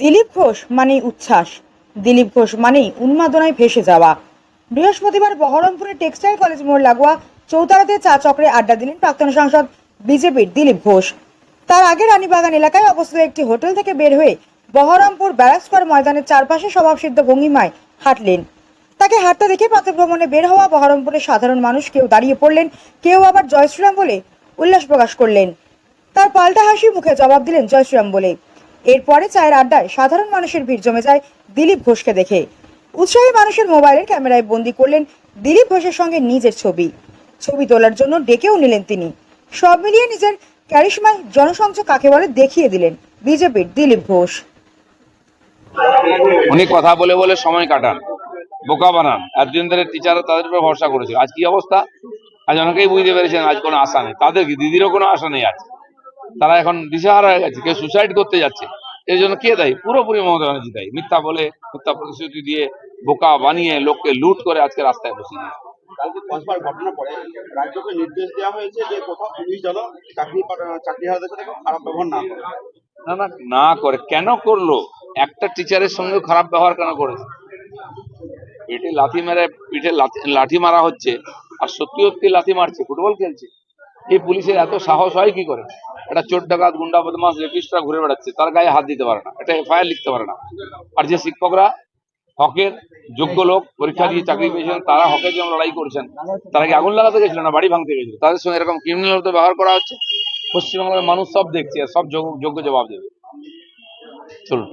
দিলীপ ঘোষ মানেই উচ্ছ্বাস। দিলীপ ঘোষ মানেই উন্মাদনায় ভেসে যাওয়া। বৃহস্পতিবার বহরমপুরের টেক্সটাইল কলেজ মোড় লাগোয়া চৌতারাতে চা চক্রে আড্ডা দিলেন প্রাক্তন সাংসদ বিজেপির দিলীপ ঘোষ। তার আগে রানীবাগান এলাকায় অবস্থিত একটি হোটেল থেকে বের হয়ে বহরমপুর ব্যারাকস্কোয়ার ময়দানের চারপাশে স্বভাবসিদ্ধ ভঙ্গিমায় হাঁটলেন। তাকে হাঁটতে দেখে প্রাতঃভ্রমণে বের হওয়া বহরমপুরের সাধারণ মানুষ কেউ দাঁড়িয়ে পড়লেন, কেউ আবার জয় শ্রীরাম বলে উল্লাস প্রকাশ করলেন। তার পাল্টা হাসি মুখে জবাব দিলেন জয় শ্রীরাম বলে। এরপরে চায়ের আড্ডায় সাধারণ মানুষের ভিড় জমে যায় দিলীপ ঘোষকে দেখে। উৎসাহী মানুষের মোবাইলের ক্যামেরায় বন্দি করলেন দিলীপ ঘোষের সঙ্গে নিজের ছবি। ছবি তোলার জন্য ডেকেও নিলেন তিনি। সব মিলিয়ে নিজের ক্যারিশমায় জনসংযোগ কাকে বলে দেখিয়ে দিলেন বিজেপির দিলীপ ঘোষ। উনি কথা বলে বলে সময় কাটান, বোকা বানান এতদিন ধরে টিচাররা তাদের উপর ভরসা করেছিল আজ কি অবস্থা? আজ অনেকেই বুঝতে পেরেছেন, আজ কোনো আশা নেই। তাদের কি, দিদিরও কোনো আশা নেই আজ? তারা এখন দিশাহারা হয়ে গেছে, কেউ সুসাইড করতে যাচ্ছে। এর জন্য কে দেয়? পুরোপুরি মমতা ব্যানার্জি দেয়। মিথ্যা বলে মিথ্যা প্রতিশ্রুতি দিয়ে বোকা বানিয়ে লোককে লুট করে আজকে রাস্তায় বসিয়ে দিয়েছে। কালকে কসবার ঘটনা পরে রাজ্যকে নির্দেশ দেওয়া হয়েছে যে কোথাও পুলিশ যেন চাকরি সাথে খারাপ ব্যবহার না করে। না না না করে। কেন করল? একটা টিচারের সঙ্গে খারাপ ব্যবহার কেন করেছে? পেটে লাথি মেরে পিঠে লাথি- লাঠি মারা হচ্ছে। আর সত্যি সত্যি লাথি মারছে। ফুটবল খেলছে। এই পুলিশের এত সাহস হয় কি করে? একটা চোর ডাকাত, গুন্ডা বদমাস রেপিস্টরা ঘুরে বেড়াচ্ছে। তার গায়ে হাত দিতে পারে না এটা এফআইআর লিখতে পারে না। আর যে শিক্ষকরা হকের যোগ্য লোক, পরীক্ষা দিয়ে চাকরি পেয়েছেন, তারা হকের জন্য লড়াই করছেন, তারা কি আগুন লাগাতে গেছিল না বাড়ি ভাঙতে গেছিল? তাদের সঙ্গে এরকম ক্রিমিনাল তো ব্যবহার করা হচ্ছে? পশ্চিমবাংলার মানুষ সব দেখছে আর সব যোগ্য জবাব দেবে। চলুন।